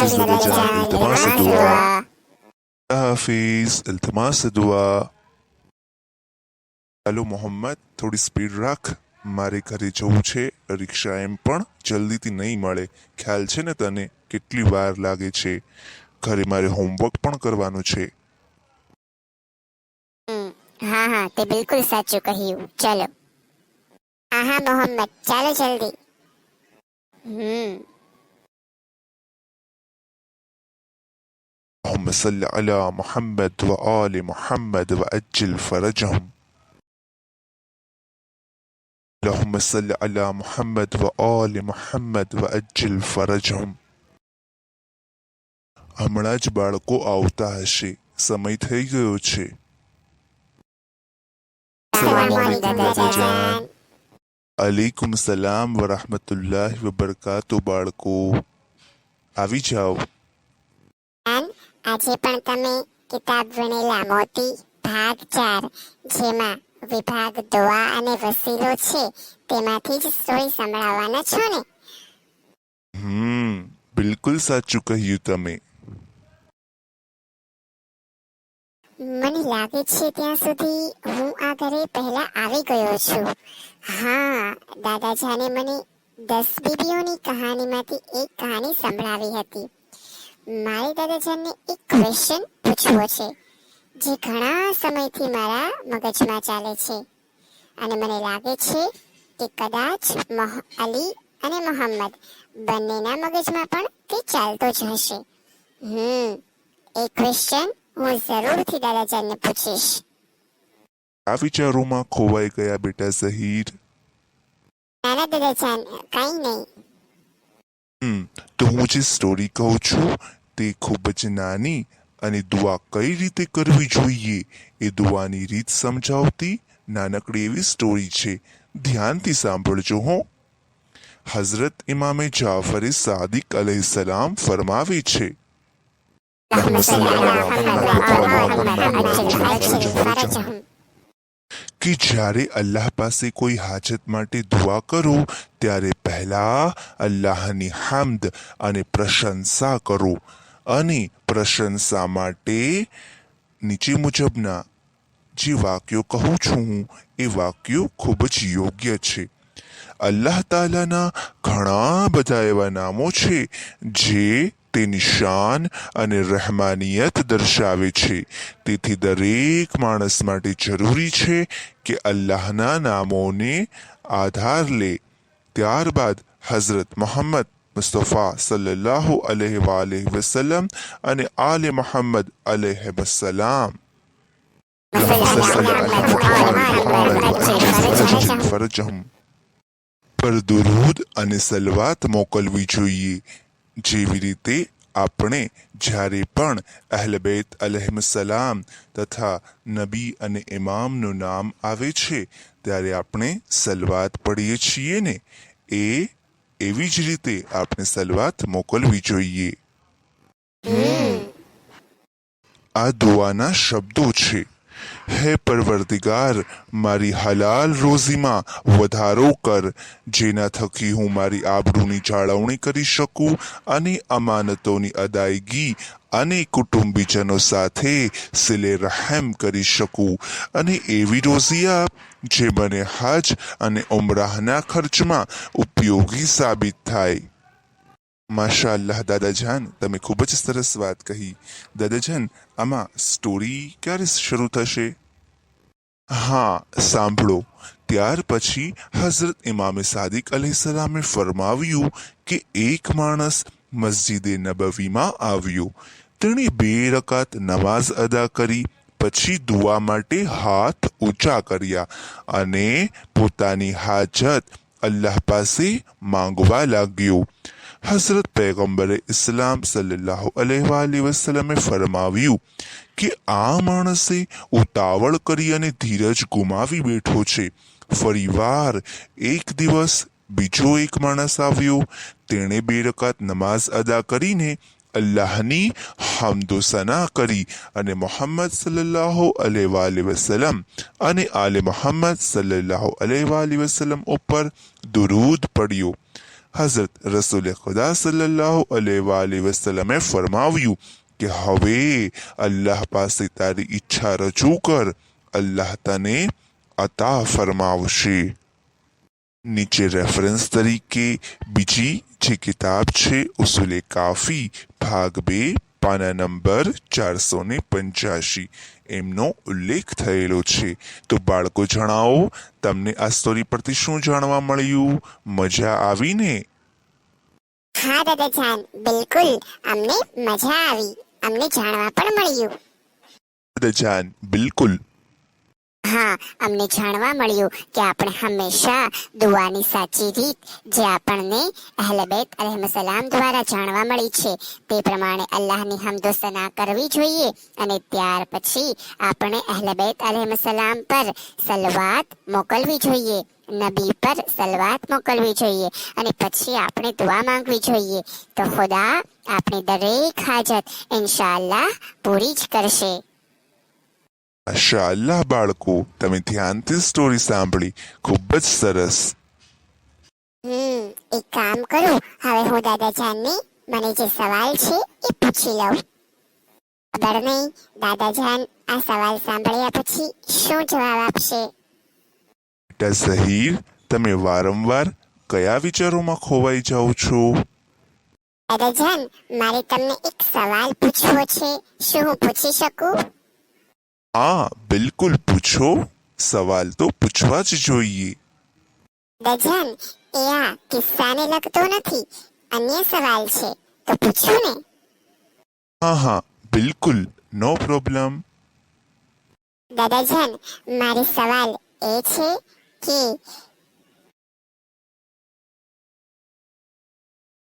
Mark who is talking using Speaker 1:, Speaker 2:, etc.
Speaker 1: حافظ دادجان التماس دعا હાફિઝ ઇલ્તમાસ દુઆ હાલો મોહમ્મદ થોડી સ્પીડ રાખ મારે ઘરે જવું છે રિક્ષા એમ પણ જલ્દીથી નહીં મળે ખ્યાલ છે ને તને કેટલી વાર લાગે છે ઘરે મારે હોમવર્ક પણ કરવાનું છે
Speaker 2: હમ, હા હા તે બિલકુલ સાચું કહ્યું ચલો હા હા મોહમ્મદ ચાલો જલ્દી હમ
Speaker 1: اللهم صل على محمد وآل محمد وأجل فرجهم اللهم صل على محمد وآل محمد وأجل فرجهم હમણાં જ બાળકો આવતા હશે સમય થઈ ગયો છે
Speaker 2: સલામ વાલેકુમ દાદાજાન
Speaker 1: અલૈકુમ સલામ વરહમતુલ્લાહ વબરકાતુ બાળકો આવી જાઓ
Speaker 2: જાન આજે પણ તમે કિતાબ વણેલા મોતી ભાગ ચાર જેમાં વિભાગ દુઆ અને વસીલો છે તેમાંથી જ સ્ટોરી સંભળાવવાના છો ને?
Speaker 1: હમ બિલકુલ સાચું કહ્યું તમે.
Speaker 2: મને લાગે છે ત્યાં સુધી હું આ ઘરે પહેલા આવી ગયો છું. હા દાદાજાને મને દસ બીબીઓની કહાનીમાંથી એક કહાની સંભળાવી હતી. મારે દાદાજાનને એક ક્વેશ્ચન પૂછવો છે. જે ઘણા સમયથી મારા મગજમાં ચાલે છે. અને મને લાગે છે કે કદાચ અલી અને મોહમ્મદ બંનેના મગજમાં પણ તે ચાલતો જ હશે. હમ એ ક્વેશ્ચન હું જરૂરથી દાદાજાનને પૂછીશ.
Speaker 1: આ વિચારોમાં ખોવાઈ ગયા બેટા ઝહીર.
Speaker 2: નાના દાદાજાન કઈ નહીં.
Speaker 1: હમ હું જે સ્ટોરી કહું છું તે ખૂબ જ નાની અને દુઆ કઈ રીતે કરવી જોઈએ એ દુઆની રીત સમજાવતી નાનકડી એવી સ્ટોરી છે ધ્યાનથી સાંભળજો હો હઝરત ઇમામે જાફરે સાદિક અલૈહિસ્સલામ ફરમાવે છે
Speaker 2: اللهم صل على محمد وآل محمد وعجل فرجهم
Speaker 1: કે જ્યારે અલ્લાહ પાસે કોઈ હાજત માટે દુઆ કરો, ત્યારે પહેલાં અલ્લાહની હામદ અને પ્રશંસા કરો અને પ્રશંસા માટે નીચે મુજબના જે વાક્યો કહું છું હું એ વાક્યો ખૂબ જ યોગ્ય છે. અલ્લાહ તાલાના ઘણા બધા એવા નામો છે જે તેની શાન અને રહેમાનિયત દર્શાવે છે. તેથી દરેક માણસ માટે જરૂરી છે કે અલ્લાહના નામોને આધાર લે. ત્યારબાદ હઝરત મોહમ્મદ મુસ્તફા સલ્લાહુ અલૈહિ વાલૈહિ વસલ્લમ અને આલે મોહમ્મદ અલહ વસલામ પર દુરૂદ અને સલવાત મોકલવી જોઈએ. જેવી રીતે આપણે જ્યારે પણ અહલબૈત અલહમસલામ તથા નબી અને ઇમામનું નામ આવે છે ત્યારે આપણે સલવાત પડીએ છીએ ને. એ એવી જ રીતે આપણે સલવાત મોકલવી જોઈએ. આ દુઆના શબ્દો છે. હે પરવરદિગાર, મારી હલાલ રોઝીમાં વધારો કર, જેના થકી હું મારી આબરૂની જાળવણી કરી શકું અને અમાનતોની અદાયગી અને કુટુંબીજનો સાથે સિલે રહેમ કરી શકું. અને એવી રોઝી આપ જે મને હજ અને ઉમરાહના ખર્ચમાં ઉપયોગી સાબિત થાય. માશા અલ્લાહ દાદાજાન, તમે ખૂબ જ સરસ વાત કહી. દાદાજાન, આમાં સ્ટોરી ક્યારે શરૂ થશે? હા, સાંભળો. ત્યાર પછી હઝરત ઇમામે સાદિક સલામે ફરમાવ્યું કે એક માણસ મસ્જિદે નબવીમાં આવ્યો. તેણે બે રકાત નમાઝ અદા કરી, પછી દુઆ માટે હાથ ઊંચા કર્યા અને પોતાની હાજત અલ્લાહ પાસે માંગવા લાગ્યો. હઝરત પૈગંબરે ઇસ્લામ સલ્લલ્લાહુ અલહવાલી વસલમે ફરમાવ્યું કે આ માણસે ઉતાવળ કરી અને ધીરજ ગુમાવી બેઠો છે. ફરીવાર એક દિવસ બીજો એક માણસ આવ્યો. તેણે બે રકાત નમાઝ અદા કરીને અલ્લાહની હમદો સના કરી અને મોહમ્મદ સલ્લલ્લાહુ અલૈહિ વસલ્લમ અને આલે મોહમ્મદ સલ્લલ્લાહુ અલૈહિ વસલ્લમ ઉપર દુરૂદ પડ્યો. હઝરત રસૂલ ખુદા સલ્લલ્લાહુ અલૈહિ વસલ્લમે ફરમાવ્યું કે હવે અલ્લાહ પાસે તારી ઈચ્છા રજૂ કર અલ્લાહ તને અતા ફરમાવશે નીચે રેફરન્સ તરીકે બીજી જે કિતાબ છે ઉસુલે કાફી ભાગ બે પાના નંબર ચારસો ને પંચ્યાસી એમનો ઉલ્લેખ થયેલો છે. તો બાળકો જણાવો તમને આ સ્ટોરી પરથી શું જાણવા મળ્યું? મજા આવીને?
Speaker 2: હા દાદાજાન બિલકુલ. અમને મજા આવી. અમને જાણવા પણ મળ્યું.
Speaker 1: દાદાજાન બિલકુલ.
Speaker 2: હા, અમને જાણવા મળ્યું કે આપણે હંમેશા દુઆની સાચી રીત જે આપણને અહલબેત અલહમસલામ દ્વારા જાણવા મળી છે, તે પ્રમાણે અલ્લાહની હમદોસના કરવી જોઈએ અને ત્યાર પછી આપણે અહલબેત અલહમસલામ પર સલવાત મોકલવી જોઈએ, નબી પર સલવાત મોકલવી જોઈએ અને પછી આપણે દુઆ માંગવી જોઈએ. તો ખુદા આપણી દરેક હાજત ઇન્શાઅલ્લાહ પૂરી જ કરશે.
Speaker 1: માશા અલ્લાહ બાળકો તમે ધ્યાનથી સ્ટોરી સાંભળી. ખૂબ જ સરસ.
Speaker 2: હમ એક કામ કરો. હવે હું દાદા જાનને મને જે સવાલ છે એ પૂછી લઉં. ખબર નહીં દાદા જાન આ સવાલ સાંભળ્યા પછી શું જવાબ આપશે?
Speaker 1: બેટા ઝહીર તમે વારંવાર કયા વિચારોમાં ખોવાઈ જાઓ છો?
Speaker 2: દાદા જાન મારે તમને એક સવાલ પૂછવો છે. શું હું પૂછી શકું?
Speaker 1: હા બિલકુલ પૂછો સવાલ તો પૂછવા જ જોઈએ.
Speaker 2: દાદા એ આ કિસ્સાને લગતો નથી. અન્ય સવાલ છે તો પૂછો ને.
Speaker 1: હા હા બિલકુલ નો પ્રોબ્લેમ.
Speaker 2: દાદાજાન મારો સવાલ એ છે કે